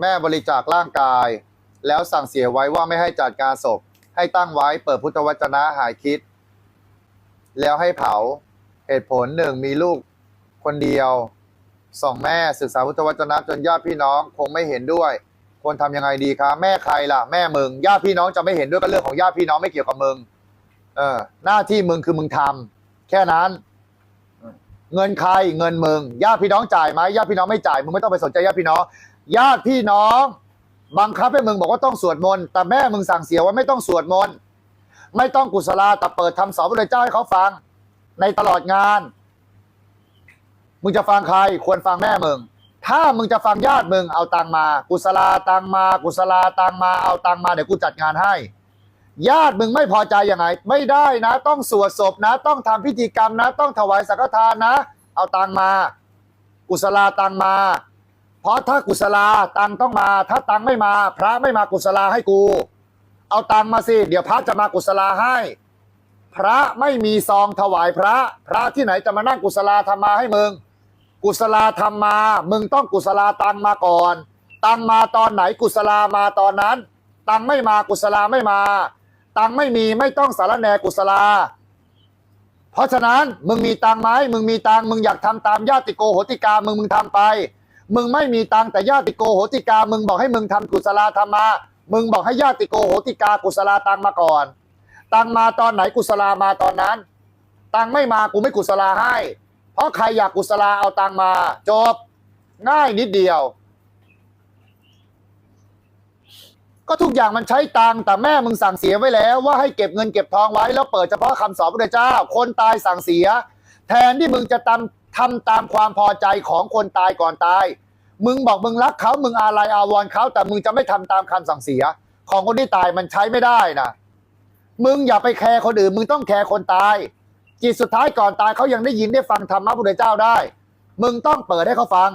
แม่บริจาคร่างกาย แล้วสั่งเสียไว้ว่าไม่ให้จัดการศพ ให้ตั้งไว้เปิดพุทธวจนะหายคิด แล้วให้เผาเหตุผลหนึ่งมีลูกคนเดียวสองแม่ศึกษาพุทธวจนะจนญาติพี่น้องคงไม่เห็นด้วยควรทำยังไงดีคะแม่ใครล่ะแม่มึงญาติพี่น้องจะไม่เห็นด้วยก็เรื่องของญาติพี่น้องไม่เกี่ยวกับมึงเออ หน้าที่มึงคือมึงทำแค่นั้น เงินใครเงินมึงญาติพี่น้องจ่ายไหมญาติพี่น้องไม่จ่ายมึงไม่ต้องไปสนใจญาติพี่น้อง ญาติพี่น้องบังคับให้มึงบอกว่าต้องสวดมนต์แต่แม่มึงสั่งเสียว่าไม่ต้องสวดมนต์ไม่ต้องกุศลาแต่เปิดทำสอนพระเจ้าให้เขาฟัง ในตลอดงาน มึงจะฟังใครควรฟังแม่มึง ถ้ามึงจะฟังญาติมึงเอาตังมา กุศลาตังมา กุศลาตังมาเอาตังมาเดี๋ยวกูจัดงานให้ ญาติมึงไม่พอใจยังไง ไม่ได้นะ ต้องสวดศพนะ ต้องทำพิธีกรรมนะ ต้องถวายสังฆทานนะ เอาตังมา กุศลาตังมา เพราะถ้ากุศลาตังต้องมา ถ้าตังไม่มา พระไม่มากุศลาให้กู เอาตังมาสิ เดี๋ยวพระจะมากุศลาให้ พระไม่มีซองถวายพระ พระที่ไหนจะมานั่งกุศลาทำมาให้มึง กุศลาทำมา มึงต้องกุศลาตังมาก่อน ตังมาตอนไหนกุศลามาตอนนั้น ตังไม่มากุศลาไม่มา ตังไม่มีไม่ต้องสารแนกุศลา เพราะฉะนั้นมึงมีตังไหมมึงมีตังมึงอยากทำตามญาติโกโหติกามึงมึงทำไป มึงไม่มีตังแต่ญาติโกโหติกา มึงบอกให้มึงทำกุศลาธรรมา มึงบอกให้ญาติโกโหติกากุศลาตังมาก่อน ตังมาตอนไหนกุศลามาตอนนั้น ตังไม่มากูไม่กุศลาให้ เพราะใครอยากกุศลาเอาตังมา จบ ง่ายนิดเดียว ก็ทุกอย่างมันใช้ตังแต่แม่มึงสั่งเสียไว้แล้ว ว่าให้เก็บเงินเก็บทองไว้แล้วเปิดเฉพาะคำสอนพระเจ้า คนตายสั่งเสีย แทนที่มึงจะทำทำตามความพอใจของคนตายก่อนตาย มึงบอกมึงรักเขามึงอาลัยอาวรณ์เขาแต่มึงจะไม่ทำตามคำสั่งเสีย ของคนที่ตายมันใช้ไม่ได้นะมึงอย่าไปแคร์คนอื่น มึงต้องแคร์คนตาย จิตสุดท้ายก่อนตายเขายังได้ยินได้ฟังธรรมะพระพุทธเจ้าได้ มึงต้องเปิดให้เขาฟัง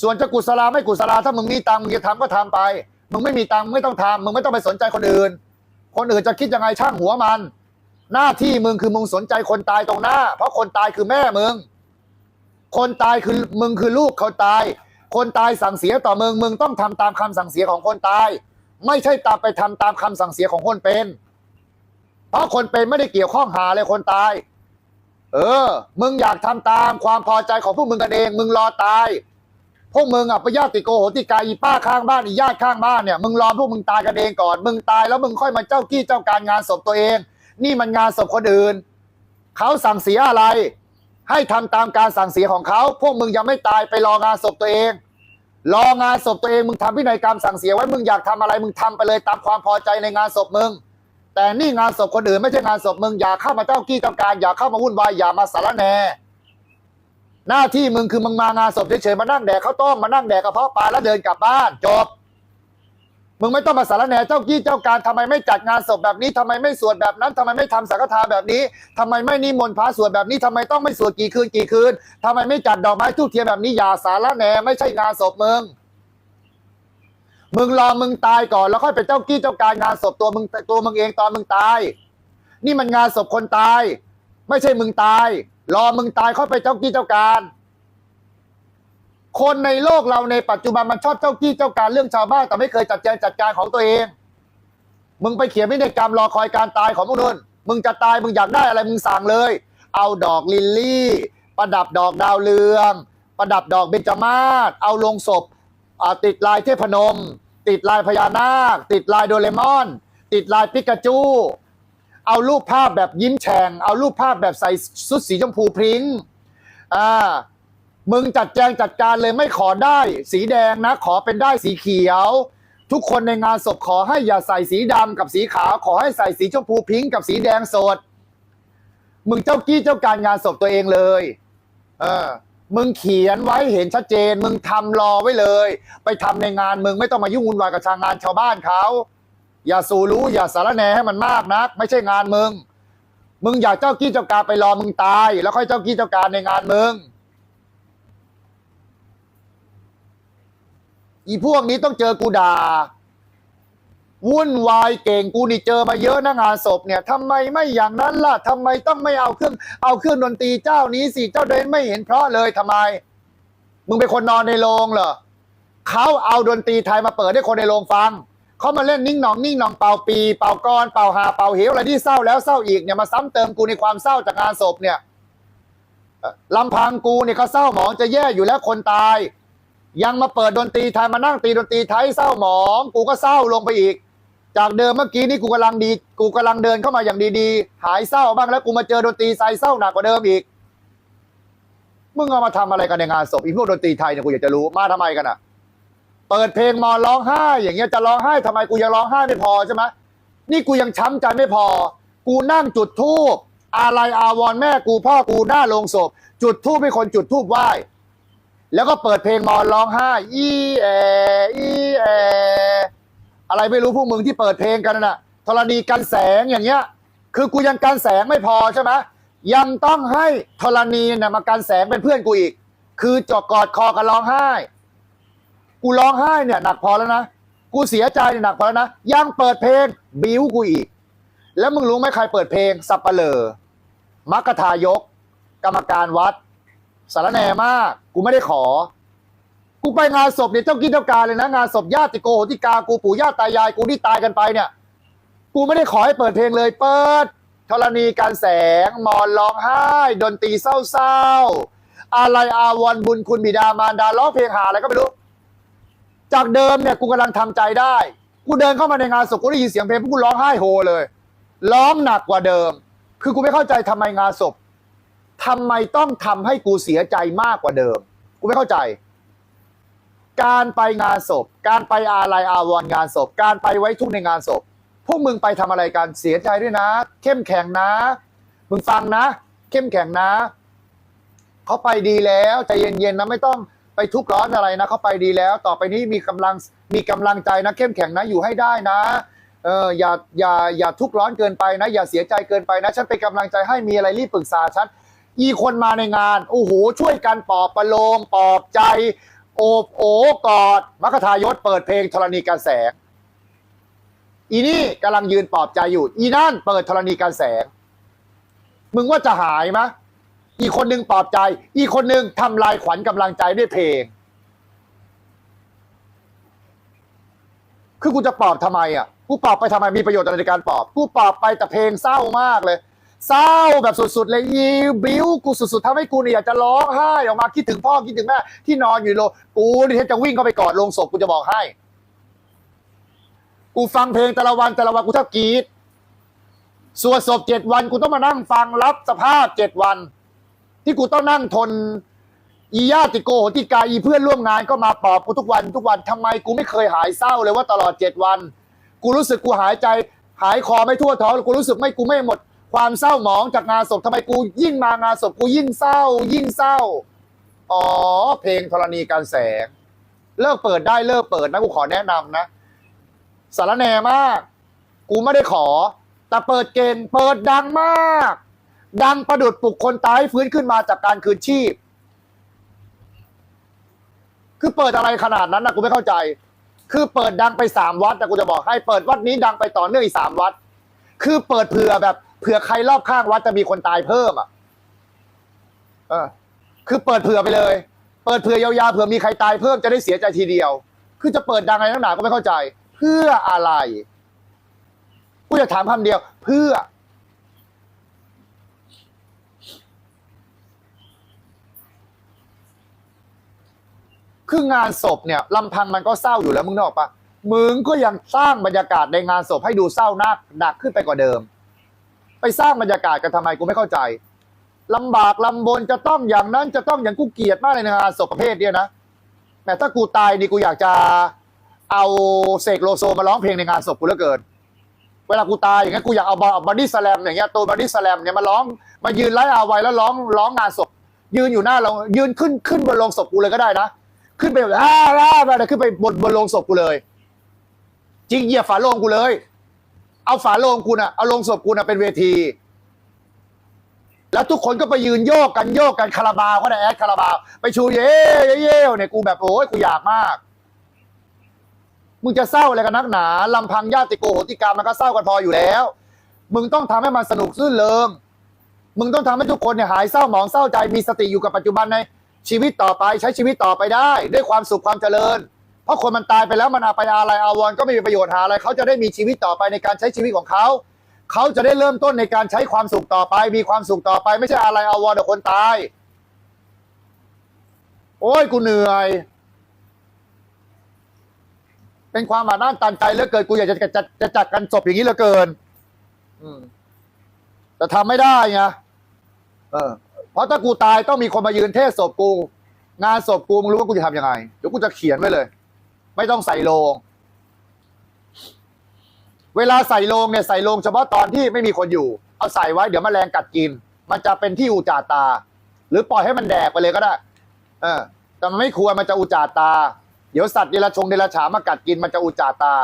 ส่วนจะกุศลาไม่กุศลาถ้ามึงมีตังมึงจะทำก็ทำไป มึงไม่มีตังค์มึงไม่ต้องทำมึงไม่ต้องไปสนใจคนอื่น คนอื่นจะคิดยังไงช่างหัวมัน หน้าที่มึงคือมึงสนใจคนตายตรงหน้า เพราะคนตายคือแม่มึง คนตายคือมึงคือลูกเขาตาย คนตายสั่งเสียต่อมึงมึงต้องทำตามคำสั่งเสียของคนตาย ไม่ใช่ตามไปทำตามคำสั่งเสียของคนเป็น เพราะคนเป็นไม่ได้เกี่ยวข้องหาเลยคนตาย เออ มึงอยากทำตามความพอใจของพวกมึงกันเอง มึงรอตาย พวกมึงอะไปญาติโกโหติกาอีป้าข้างบ้านอีญาติข้างบ้านเนี่ยมึงรอพวกมึงตายกันเองก่อน มึงตายแล้วมึงค่อยมาเจ้ากี้เจ้าการงานศพตัวเอง นี่มันงานศพคนอื่นเขาสั่งเสียอะไร ให้ทำตามการสั่งเสียของเขา พวกมึงยังไม่ตายไปรองานศพตัวเอง รองานศพตัวเองมึงทำพินัยกรรมสั่งเสียไว้มึงอยากทำอะไรมึงทำไปเลยตามความพอใจในงานศพมึง แต่นี่งานศพคนอื่นไม่ใช่งานศพมึงอย่าเข้ามาเจ้ากี้เจ้าการอย่าเข้ามาวุ่นวายอย่ามาสารแหนหน้าที่มึงคือมึงมางานศพเฉยๆมานั่งแดกข้าวต้มมานั่งแดกกระเพาะปลาแล้วเดินกลับบ้านจบ มึงไม่ต้องมาสารแหนเจ้ากี้เจ้าการทำไมไม่จัดงานศพแบบนี้ทำไมไม่สวดแบบนั้นทำไมไม่ทำสังฆทานแบบนี้ทำไมไม่นิมนต์พระสวดแบบนี้ทำไมต้องไม่สวดกี่คืนกี่คืนทำไมไม่จัดดอกไม้ทูบเทียนแบบนี้อย่าสารแหนไม่ใช่งานศพมึงมึงรอมึงตายก่อนแล้วค่อยเป็นเจ้ากี้เจ้าการงานศพตัวมึงตัวมึงเองตอนมึงตาย นี่มันงานศพคนตาย ไม่ใช่มึงตาย รอมึงตายค่อยไปเจ้ากี้เจ้าการ คนในโลกเราในปัจจุบันมันชอบเจ้ากี้เจ้าการเรื่องชาวบ้านแต่ไม่เคยจัดแจงจัดการของตัวเอง มึงไปเขียนพินัยกรรมรอคอยการตายของพวกนู้นมึงจะตายมึงอยากได้อะไรมึงสั่งเลย เอาดอกลิลลี่ ประดับดอกดาวเรือง ประดับดอกเบญจมาศเอาลงศพติดลายเทพนม ติดลายพญานาค ติดลายโดเรมอน ติดลายปิกาจู เอารูปภาพแบบยิ้มแฉ่งเอารูปภาพแบบใส่ชุดสีชมพูพริ้งอ่า มึงจัดแจงจัดการเลยไม่ขอได้ สีแดงนะ ขอเป็นได้สีเขียว ทุกคนในงานศพขอให้อย่าใส่สีดำกับสีขาว ขอให้ใส่สีชมพูพิงค์กับสีแดงสด มึงเจ้ากี้เจ้าการงานศพตัวเองเลย เออ มึงเขียนไว้เห็นชัดเจน มึงทำรอไว้เลย ไปทำในงานมึงไม่ต้องมายุ่งวุ่นวายกับชางงานชาวบ้านเขาอย่าสู่รู้อย่าสารแนให้มันมากนัก ไม่ใช่งานมึง มึงอยากเจ้ากี้เจ้าการไปรอมึงตาย แล้วค่อยเจ้ากี้เจ้าการในงานมึง อีพวกนี้ต้องเจอกูด่าวุ่นวายเก่งกูนี่เจอมาเยอะนะงานศพเนี่ยทำไมไม่อย่างนั้นล่ะทำไมต้องไม่เอาเครื่อง เอาเครื่องดนตรีเจ้านี้สิเจ้าเดินไม่เห็นเพราะเลยทำไม มึงเป็นคนนอนในโรงเหรอเขาเอาดนตรีไทยมาเปิดให้คนในโรงฟังเขามาเล่นนิ่งหนองนิ่งหนองเป่าปี เป่ากรเป่าหาเป่าเหวอะไรที่เศร้าแล้วเศร้าอีกเนี่ยมาซ้ำเติมกูในความเศร้าจากงานศพเนี่ยลำพังกูเนี่ยก็เศร้าหมองจะแย่อยู่แล้วคนตาย ยังมาเปิดดนตรีไทยมานั่งตีดนตรีไทยเศร้าหมอง กูก็เศร้าลงไปอีก จากเดิมเมื่อกี้นี่กูกำลังดี กูกำลังเดินเข้ามาอย่างดีๆ หายเศร้าบ้างแล้วกูมาเจอดนตรีไทยเศร้าหนักกว่าเดิมอีกมึงเอามาทำอะไรกันในงานศพอีพวกดนตรีไทยเนี่ยกูอยากจะรู้มาทำไมกันอะ เปิดเพลงมอร้องไห้ อย่างเงี้ยจะร้องไห้ทำไมกูยังร้องไห้ไม่พอใช่ไหมนี่กูยังช้ำใจไม่พอ กูนั่งจุดธูปอะไรอาวรแม่กูพ่อกูหน้าโลงศพ จุดธูปให้คนจุดธูปไหว้ แล้วก็เปิดเพลงมอร้องไห้อีแออีแออะไรไม่รู้พวกมึงที่เปิดเพลงกันน่ะธรณีกันแสงอย่างเงี้ย คือกูยังกันแสงไม่พอใช่ไหมยังต้องให้ธรณีน่ะมากันแสงเป็นเพื่อนกูอีก คือจอกกอดคอกันร้องไห้ กูร้องไห้เนี่ยหนักพอแล้วนะกูเสียใจเนี่ยหนักพอแล้วนะยังเปิดเพลงบิ้วกูอีก แล้วมึงรู้ไหมใครเปิดเพลงสับปะเลอมัคคทายก กรรมการวัด สารแหนมาก กูไม่ได้ขอ กูไปงานศพเนี่ยเจ้ากินเจ้าการเลยนะ งานศพญาติโกโหติกากูปู่ย่าตายายกูที่ตายกันไปเนี่ย กูไม่ได้ขอให้เปิดเพลงเลย เปิดธรณีการแสงมอนร้องไห้ ดนตรีเศร้าๆอะไรอาวรณ์บุญคุณบิดามารดาร้องเพลงหาอะไรก็ไม่รู้ จากเดิมเนี่ยกูกำลังทำใจได้ กูเดินเข้ามาในงานศพกูได้ยินเสียงเพลงพวกกูร้องไห้โฮเลย ร้องหนักกว่าเดิม คือกูไม่เข้าใจทำไมงานศพ ทำไมต้องทำให้กูเสียใจมากกว่าเดิม กูไม่เข้าใจ การไปงานศพ การไปอาลัยอาวรณ์งานศพ การไปไว้ทุกในงานศพ พวกมึงไปทำอะไรกันเสียใจด้วยนะ เข้มแข็งนะ มึงฟังนะ เข้มแข็งนะเขาไปดีแล้วใจเย็นๆนะไม่ต้องไปทุกข์ร้อนอะไรนะเขาไปดีแล้ว ต่อไปนี้มีกำลังมีกำลังใจนะเข้มแข็งนะอยู่ให้ได้นะเอออย่าอย่าอย่าทุกข์ร้อนเกินไปนะ อย่าเสียใจเกินไปนะ ฉันเป็นกำลังใจให้มีอะไรรีบปรึกษาฉัน อีคนมาในงาน โอ้โห ช่วยกันปลอบประโลมปลอบใจ โอบโอบกอดมัคคทายศเปิดเพลงธรณีการแสง อีนี่กำลังยืนปลอบใจอยู่ อีนั่นเปิดธรณีการแสง มึงว่าจะหายไหมอีคนหนึ่งปลอบใจ อีคนหนึ่งทำลายขวัญกำลังใจด้วยเพลง คือกูจะปลอบทำไมอะ กูปลอบไปทำไมมีประโยชน์อะไรในการปลอบ กูปลอบไปแต่เพลงเศร้ามากเลย เศร้าแบบสุดๆเลยอีบิ้วกูสุดๆทำให้กูเนี่ยอยากจะร้องไห้ออกมาคิดถึงพ่อคิดถึงแม่ที่นอนอยู่โรงกูนี่แทบจะวิ่งเข้าไปกอดโรงศพกูจะบอกให้ กูฟังเพลงแต่ละวันแต่ละวันกูแทบกรีดสวดศพเจ็ดวันกูต้องมานั่งฟังรับสภาพเจ็ดวัน ที่กูต้องนั่งทนอีญาติโกโหติกาอีเพื่อนร่วมงานก็มาปลอบกูทุกวันทุกวันทำไมกูไม่เคยหายเศร้าเลยว่าตลอดเจ็ดวัน กูรู้สึกกูหายใจหายคอไม่ทั่วท้องกูรู้สึกไม่กูไม่หมด ความเศร้าหมองจากงานศพทำไมกูยิ่งมางานศพกูยิ่งเศร้า ยิ่งเศร้า อ๋อ เพลงธรณีการแสง เลิกเปิดได้เลิกเปิดนะกูขอแนะนำนะสารแหนมาก กูไม่ได้ขอ แต่เปิดเกณฑ์เปิดดังมาก ดังประดุดปลุกคนตายให้ฟื้นขึ้นมาจากการคืนชีพ คือเปิดอะไรขนาดนั้นนะกูไม่เข้าใจ คือเปิดดังไปสามวัดแต่กูจะบอกให้เปิดวัดนี้ดังไปต่อเนื่องอีกสามวัด คือเปิดเผื่อแบบ เผื่อใครรอบข้างวัดจะมีคนตายเพิ่มอะเออ คือเปิดเผื่อไปเลย เปิดเผื่อยาวๆเผื่อมีใครตายเพิ่มจะได้เสียใจทีเดียว คือจะเปิดดังอะไรนักหนาก็ไม่เข้าใจ เพื่ออะไรกูจะถามคำเดียว เพื่อ คืองานศพเนี่ยลำพังมันก็เศร้าอยู่แล้วมึงนึกออกปะมึงก็ยังสร้างบรรยากาศในงานศพให้ดูเศร้านักหนักขึ้นไปกว่าเดิม ไปสร้างบรรยากาศกันทำไมกูไม่เข้าใจลำบากลำบนจะต้องอย่างนั้นจะต้องอย่างกูเกลียดมากเลยในงานศพประเภทเนี้ยนะแต่ถ้ากูตายนี่กูอยากจะเอาเสกโลโซมาร้องเพลงในงานศพกูเหลือเกิน เวลากูตายอย่างเงี้ยกูอยากเอาบอดี้สแลมอย่างเงี้ยตัวบอดี้สแลมเนี่ยมาร้องมายืนไล่อาไว้แล้วร้องร้องงานศพ ยืนอยู่หน้าเรายืนขึ้นขึ้นบนโลงศพกูเลยก็ได้นะขึ้นไปแบบฮ่าฮ่าไปขึ้นไปบนบนโลงศพกูเลย จริงเหยียบฝาโลงกูเลย เอาฝาโลงกูน่ะเอาโลงศพกูน่ะเป็นเวที แล้วทุกคนก็ไปยืนโยกกันโยกกันคาราบาวก็ได้แอดคาราบาว ไปชูเย่เย่เย่เนี่ยกูแบบโอ้ยกูอยากมาก มึงจะเศร้าอะไรกันนักหนาลำพังญาติโกโหติกรรมมันก็เศร้ากันพออยู่แล้ว มึงต้องทำให้มันสนุกซื่นเริงมึงต้องทำให้ทุกคนเนี่ยหายเศร้าหมองเศร้าใจมีสติอยู่กับปัจจุบันในชีวิตต่อไปใช้ชีวิตต่อไปได้ ด้วยความสุขความเจริญ ราะคนมันตายไปแล้วมันเอาไปอะไรอาวรณ์ก็ไม่มีประโยชน์หาอะไรเขาจะได้มีชีวิตต่อไปในการใช้ชีวิตของเขาเขาจะได้เริ่มต้นในการใช้ความสุขต่อไป มีความสุขต่อไป ไม่ใช่อะไรอาวรณ์กับคนตาย โอ้ยกูเหนื่อย เป็นความหมาด้านตันใจเหลือเกินกูอยากจะจะจะจะจัดกันศพอย่างนี้เหลือเกิน อืมแต่ทำไม่ได้ไงเออ เพราะถ้ากูตายต้องมีคนมายืนเทศศพกู งานศพกูมึงรู้ว่ากูจะทำยังไงเดี๋ยวกูจะเขียนไว้เลย ไม่ต้องใส่โลง เวลาใส่โลงเนี่ยใส่โลงเฉพาะตอนที่ไม่มีคนอยู่ เอาใส่ไว้เดี๋ยวแมลงกัดกิน มันจะเป็นที่อุจจาตา หรือปล่อยให้มันแดกไปเลยก็ได้ เออ แต่มันไม่ควรมันจะอุจจาตา เดี๋ยวสัตว์เดรัจฉงเดรัจฉามากัดกินมันจะอุจจาตา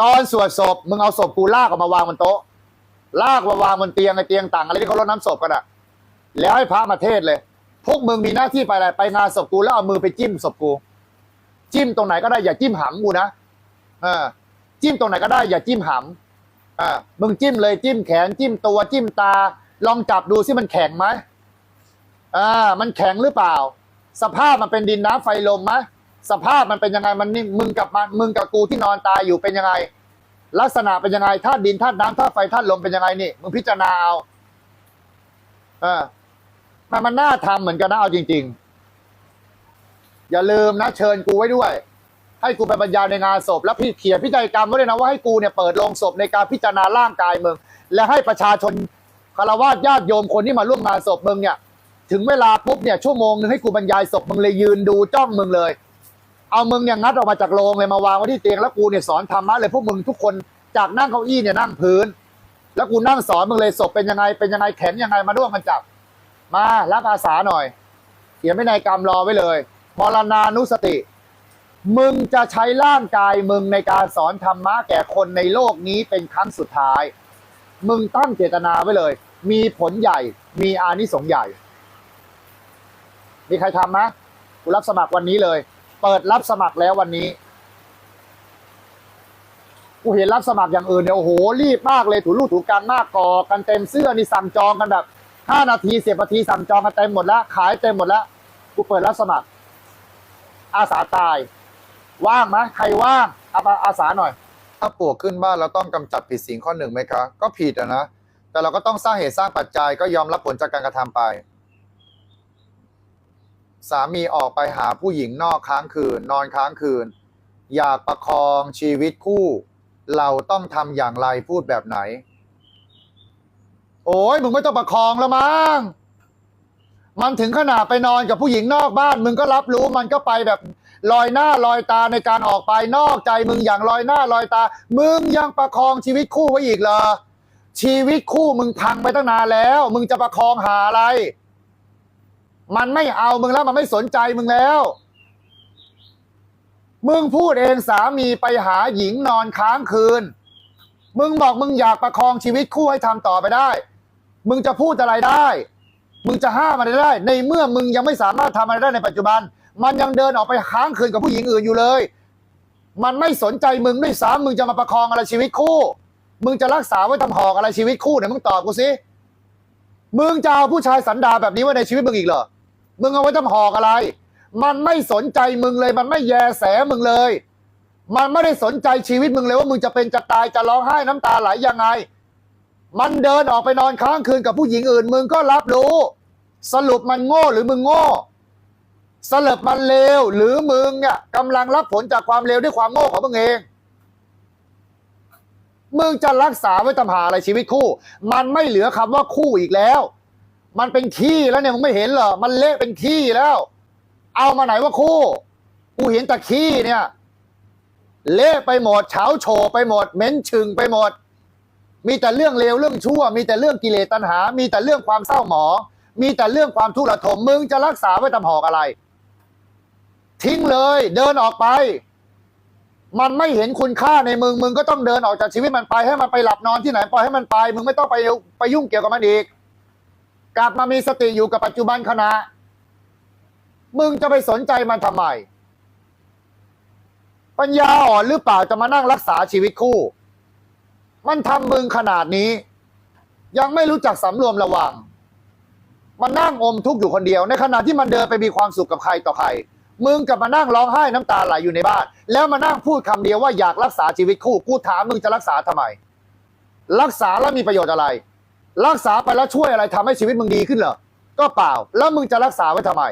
ตอนสวดศพมึงเอาศพกูลากออกมาวางบนโต๊ะ ลากมาวางบนเตียงไอเตียงต่างอะไรที่เขารดน้ำศพกันอะแล้วให้พระมาเทศเลย พวกมึงมีหน้าที่ไปอะไรไปงานศพกูแล้วเอามือไปจิ้มศพกู จิ้มตรงไหนก็ได้อย่าจิ้มหำกูนะเออจิ้มตรงไหนก็ได้อย่าจิ้มหำอ่ามึงจิ้มเลยจิ้มแขนจิ้มตัวจิ้มตา ลองจับดูซิมันแข็งไหมอ่ามันแข็งหรือเปล่า สภาพมันเป็นดินน้ำไฟลมไหมสภาพมันเป็นยังไงมันนี่มึงกับมันมึงกับกูที่นอนตายอยู่เป็นยังไง ลักษณะเป็นยังไงธาตุดินธาตุน้ำธาตุไฟธาตุลมเป็นยังไงนี่มึงพิจารณาเอาเออมันมันน่าทำเหมือนกันนะเอาจริง ๆ อย่าลืมนะเชิญกูไว้ด้วย ให้กูไปบรรยายในงานศพ แล้วพี่เขียนพิจัยกรรมไว้เลยนะว่าให้กูเนี่ยเปิดโรงศพในการพิจารณาร่างกายมึง และให้ประชาชนคารวะญาติโยมคนที่มาร่วมงานศพมึงเนี่ย ถึงเวลาปุ๊บเนี่ยชั่วโมงนึงให้กูบรรยายศพมึงเลยยืนดูจ้องมึงเลย เอามึงเนี่ยงัดออกมาจากโรงเลยมาวางไว้ที่เตียงแล้วกูเนี่ยสอนธรรมะเลยพวกมึงทุกคนจากนั่งเก้าอี้เนี่ยนั่งพื้น แล้วกูนั่งสอนมึงเลยศพเป็นยังไงเป็นยังไงแข็งยังไงมาร่วมกันจับ มารับอาสาหน่อยเขียนไม่ในกรรมรอไว้เลย มรณานุสติ มึงจะใช้ร่างกายมึงในการสอนธรรมะแก่คนในโลกนี้เป็นครั้งสุดท้าย มึงตั้งเจตนาไว้เลย มีผลใหญ่ มีอานิสงส์ใหญ่ มีใครทำไหมกูรับสมัครวันนี้เลย เปิดรับสมัครแล้ววันนี้ กูเห็นรับสมัครอย่างอื่นเนี่ยโอ้โห รีบมากเลยถูรูถูกการมากกอกันเต็มเสื้อนี่สั่งจองกันแบบห้านาทีสิบนาทีสั่งจองกันเต็มหมดแล้ว ขายเต็มหมดแล้ว กูเปิดรับสมัคร อาสาตาย ว่างไหมใครว่างเอามาอาสาหน่อย ถ้าปลวกขึ้นบ้านเราต้องกำจัดผิดศีลข้อหนึ่งไหมคะ ก็ผิดอะนะ แต่เราก็ต้องสร้างเหตุสร้างปัจจัยก็ยอมรับผลจากการกระทำไป สามีออกไปหาผู้หญิงนอกค้างคืน นอนค้างคืน อยากประคองชีวิตคู่ เราต้องทำอย่างไรพูดแบบไหน โอ้ยมึงไม่ต้องประคองแล้วมั้ง มันถึงขนาดไปนอนกับผู้หญิงนอกบ้าน มึงก็รับรู้มันก็ไปแบบลอยหน้าลอยตาในการออกไปนอกใจมึงอย่างลอยหน้าลอยตา มึงยังประคองชีวิตคู่ไว้อีกเหรอชีวิตคู่มึงพังไปตั้งนานแล้ว มึงจะประคองหาอะไร มันไม่เอามึงแล้วมันไม่สนใจมึงแล้ว มึงพูดเองสามีไปหาหญิงนอนค้างคืน มึงบอกมึงอยากประคองชีวิตคู่ให้ทำต่อไปได้ มึงจะพูดอะไรได้ มึงจะห้ามอะไรได้ ในเมื่อมึงยังไม่สามารถทำอะไรได้ในปัจจุบัน มันยังเดินออกไปค้างคืนกับผู้หญิงอื่นอยู่เลย มันไม่สนใจมึงด้วยซ้ำมึงจะมาประคองอะไรชีวิตคู่ มึงจะรักษาไว้ทำหอกอะไรชีวิตคู่เนี่ยมึงตอบกูสิมึงจะเอาผู้ชายสันดาแบบนี้ไว้ในชีวิตมึงอีกเหรอมึงเอาไว้ทำหอกอะไร มันไม่สนใจมึงเลย มันไม่แยแสมึงเลย มันไม่ได้สนใจชีวิตมึงเลยว่ามึงจะเป็นจะตายจะร้องไห้น้ำตาไหลยังไง มันเดินออกไปนอนค้างคืนกับผู้หญิงอื่น มึงก็รับรู้ สรุปมันโง่หรือมึงโง่สรุปมันเลวหรือมึงเนี่ยกำลังรับผลจากความเลวด้วยความโง่ของมึงเอง มึงจะรักษาไว้ทำหาอะไรชีวิตคู่ มันไม่เหลือคำว่าคู่อีกแล้ว มันเป็นขี้แล้วเนี่ยมึงไม่เห็นเหรอมันเละเป็นขี้แล้ว เอามาไหนว่าคู่กูเห็นแต่ขี้เนี่ย เละไปหมดเฉาโฉไปหมดเหม็นชึงไปหมด มีแต่เรื่องเลวเรื่องชั่ว มีแต่เรื่องกิเลสตัณหา มีแต่เรื่องความเศร้าหมองมีแต่เรื่องความทุกข์ระทมมึงจะรักษาไว้ทำหอกอะไร ทิ้งเลย เดินออกไป มันไม่เห็นคุณค่าในมึงมึงก็ต้องเดินออกจากชีวิตมันไปให้มันไปหลับนอนที่ไหนปล่อยให้มันไป มึงไม่ต้องไปไปยุ่งเกี่ยวกับมันอีก กลับมามีสติอยู่กับปัจจุบันขณะมึงจะไปสนใจมันทำไม ปัญญาอ่อนหรือเปล่าจะมานั่งรักษาชีวิตคู่ มันทำมึงขนาดนี้ ยังไม่รู้จักสำรวมระวัง มันนั่งอมทุกข์อยู่คนเดียว ในขณะที่มันเดินไปมีความสุขกับใครต่อใคร มึงกลับมานั่งร้องไห้น้ำตาไหลอยู่ในบ้าน แล้วมานั่งพูดคำเดียวว่าอยากรักษาชีวิตคู่กูถามมึงจะรักษาทำไม รักษาแล้วมีประโยชน์อะไร รักษาไปแล้วช่วยอะไรทำให้ชีวิตมึงดีขึ้นเหรอก็เปล่า แล้วมึงจะรักษาไว้ทำไม